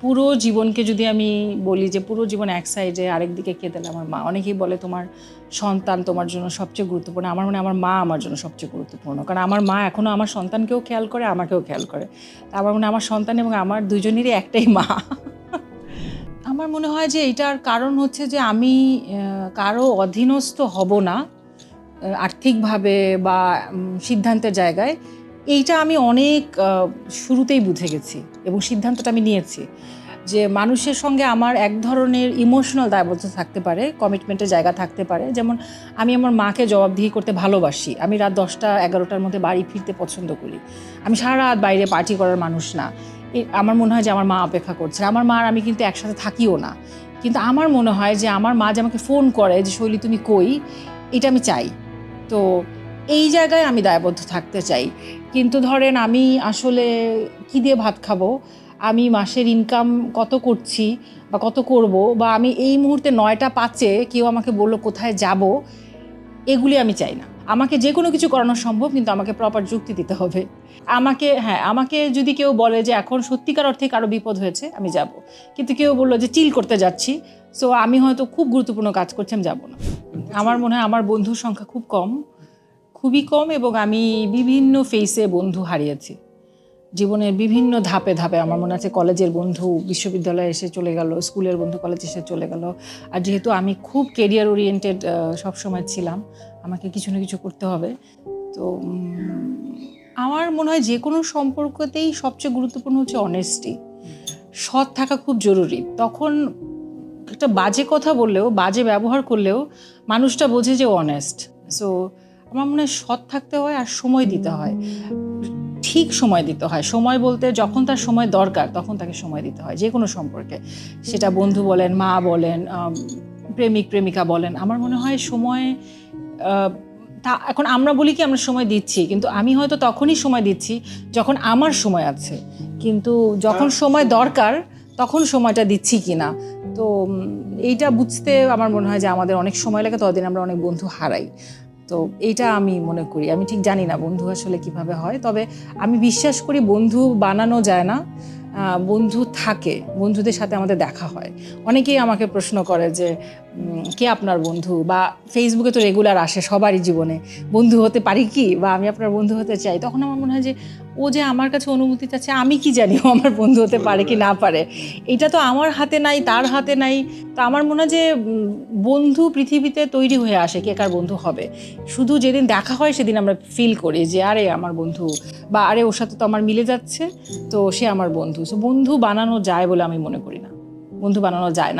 পুরো জীবনকে যদি আমি বলি যে পুরো জীবন এক সাইডে আরেক দিকে কে দিলে আমার মা অনেকেই বলে তোমার সন্তান তোমার জন্য সবচেয়ে গুরুত্বপূর্ণ, আমার মনে আমার মা আমার জন্য সবচেয়ে গুরুত্বপূর্ণ, কারণ আমার মা এখনও আমার সন্তানকেও খেয়াল করে, আমাকেও খেয়াল করে। আমার মনে আমার সন্তান এবং আমার দুজনেরই একটাই মা। আমার মনে হয় যে এটার কারণ হচ্ছে যে আমি কারও অধীনস্থ হব না আর্থিকভাবে বা সিদ্ধান্তের জায়গায়। এইটা আমি অনেক শুরুতেই বুঝে গেছি এবং সিদ্ধান্তটা আমি নিয়েছি যে মানুষের সঙ্গে আমার এক ধরনের ইমোশনাল দায়বদ্ধ থাকতে পারে কমিটমেন্টের জায়গা থাকতে পারে। যেমন আমি আমার মাকে জবাবদিহি করতে ভালোবাসি। আমি রাত দশটা, এগারোটার মধ্যে বাড়ি ফিরতে পছন্দ করি। আমি সারা রাত বাইরে পার্টি করার মানুষ না। আমার মনে হয় যে আমার মা অপেক্ষা করছে। আমার মা আর আমি কিন্তু একসাথে থাকিও না। কিন্তু আমার মনে হয় যে আমার মা যে আমাকে ফোন করে যে, শৈলী, তুমি কই? এটা আমি চাই। তো এই জায়গায় আমি দায়বদ্ধ থাকতে চাই। কিন্তু ধরেন আমি আসলে কি দিয়ে ভাত খাব? আমি মাসের ইনকাম কত করছি বা কত করব? বা আমি এই মুহূর্তে নয়টা পাঁচে কেউ আমাকে বলল কোথায় যাব? এগুলি আমি চাই না। আমাকে যে কোনো কিছু করানো সম্ভব, কিন্তু আমাকে প্রপার যুক্তি দিতে হবে। আমাকে হ্যাঁ আমাকে যদি কেউ বলে যে এখন সত্যিকার অর্থে কারও বিপদ হয়েছে, আমি যাব। কিন্তু কেউ বলল যে চিল করতে যাচ্ছি সো আমি হয়তো খুব গুরুত্বপূর্ণ কাজ করছি, আমি যাব না। আমার মনে হয় আমার বন্ধুর সংখ্যা খুব কম। খুবই কম এবং আমি বিভিন্ন ফেসে বন্ধু হারিয়েছি। জীবনের বিভিন্ন ধাপে ধাপে আমার মনে আছে কলেজের বন্ধু, বিশ্ববিদ্যালয়ে এসে চলে গেল, স্কুলের বন্ধু কলেজ এসে চলে গেল। আর যেহেতু আমি খুব কেরিয়ার ওরিয়েন্টেড সবসময় ছিলাম, আমাকে কিছু না কিছু করতে হবে। তো আমার মনে হয় যে কোনো সম্পর্কতেই সবচেয়ে গুরুত্বপূর্ণ হচ্ছে অনেস্টি সৎ থাকা খুব জরুরি। তখন একটা বাজে কথা বললেও, বাজে ব্যবহার করলেও মানুষটা বোঝে যে অনেস্ট সো আমার মনে হয় সৎ থাকতে হয় আর সময় দিতে হয়। ঠিক সময় দিতে হয়। সময় বলতে যখন তার সময় দরকার তখন তাকে সময় দিতে হয় যে কোনো সম্পর্কে। সেটা বন্ধু বলেন মা বলেন প্রেমিক প্রেমিকা বলেন আমার মনে হয় সময় তা এখন আমরা বলি কি আমরা সময় দিচ্ছি কিন্তু আমি হয়তো তখনই সময় দিচ্ছি যখন আমার সময় আছে। কিন্তু যখন সময় দরকার তখন সময়টা দিচ্ছি কি না তো এইটা বুঝতে আমার মনে হয় যে আমাদের অনেক সময় লাগে ততদিন আমরা অনেক বন্ধু হারাই। তো এইটা আমি মনে করি। আমি ঠিক জানি না বন্ধু আসলে কীভাবে হয়, তবে আমি বিশ্বাস করি বন্ধু বানানো যায় না। বন্ধু থাকে, বন্ধুদের সাথে আমাদের দেখা হয়। অনেকেই আমাকে প্রশ্ন করে যে কে আপনার বন্ধু? বা ফেসবুকে তো রেগুলার আসে সবারই জীবনে। বন্ধু হতে পারি কি? বা আমি আপনার বন্ধু হতে চাই। তখন আমার মনে হয় যে, ও যে আমার কাছে অনুমতি চাচ্ছে, আমি কি জানি ও আমার বন্ধু হতে পারে কি না পারে। এটা তো আমার হাতে নাই, তার হাতে নাই। তো আমার মনে হয় যে বন্ধু পৃথিবীতে তৈরি হয়ে আসে কে কার বন্ধু হবে। শুধু যেদিন দেখা হয়, সেদিন আমরা ফিল করি যে, আরে, আমার বন্ধু। বা আরে, ওর সাথে তো আমার মিলে যাচ্ছে, তো সে আমার বন্ধু। সো বন্ধু বানানো যায় বলে আমি মনে করি না। বন্ধু বানানো যায় না।